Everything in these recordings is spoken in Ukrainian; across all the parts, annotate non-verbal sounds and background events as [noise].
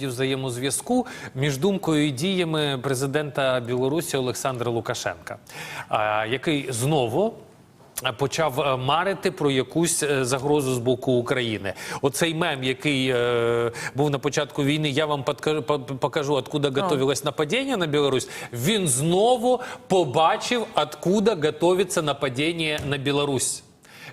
взаємозв'язку між думкою і діями президента Білорусі Олександра Лукашенка, який знову. Почав е, марити про якусь е, загрозу з боку України. Оцей мем, який е, був на початку війни, я вам покажу, откуда готовилось нападіння на Білорусь. Він знову побачив, откуда готовиться нападіння на Білорусь.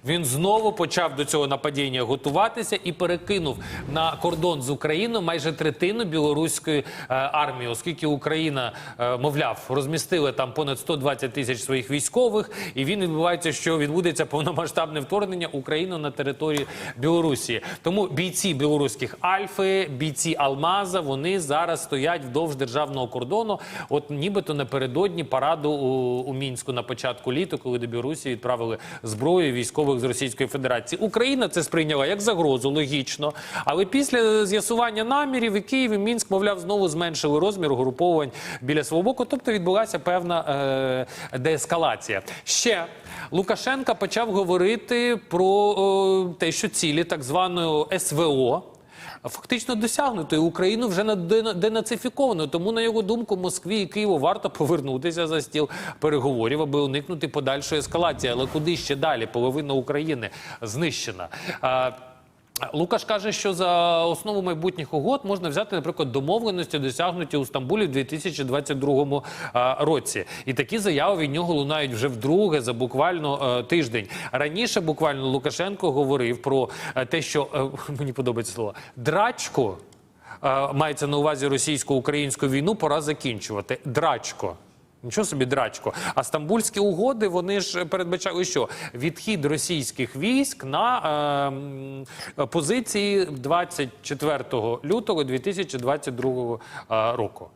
Він знову почав до цього нападіння готуватися і перекинув на кордон з Україною майже третину білоруської е, армії, оскільки Україна, е, мовляв, розмістила там понад 120 тисяч своїх військових, і він відбувається, що відбудеться повномасштабне вторгнення України на території Білорусі. Тому бійці білоруських Альфи, бійці Алмаза, вони зараз стоять вдовж державного кордону. От нібито напередодні параду у, у мінську на початку літа, коли до Білорусі відправили зброю військових з Російської Федерації. Україна це сприйняла як загрозу, логічно. Але після з'ясування намірів і Київ і Мінськ, мовляв, знову зменшили розмір угруповань біля свого боку. Тобто відбулася певна е, деескалація. Ще Лукашенка почав говорити про е, те, що цілі так званої СВО фактично досягнуто, і Україну вже на- денацифіковано. Тому, на його думку, Москві і Києву варто повернутися за стіл переговорів, аби уникнути подальшої ескалації. Але куди ще далі? Половина України знищена. Лукаш каже, що за основу майбутніх угод можна взяти, наприклад, домовленості, досягнуті у Стамбулі в 2022 а, році. І такі заяви від нього лунають вже вдруге за буквально е, тиждень. Раніше буквально Лукашенко говорив про е, те, що е, [laughs] мені подобається слово драчку. е, Мається на увазі російсько-українську війну, пора закінчувати. Драчко. Нічого собі драчко. А стамбульські угоди вони ж передбачали, що відхід російських військ на е, позиції 24 лютого 2022 е, року.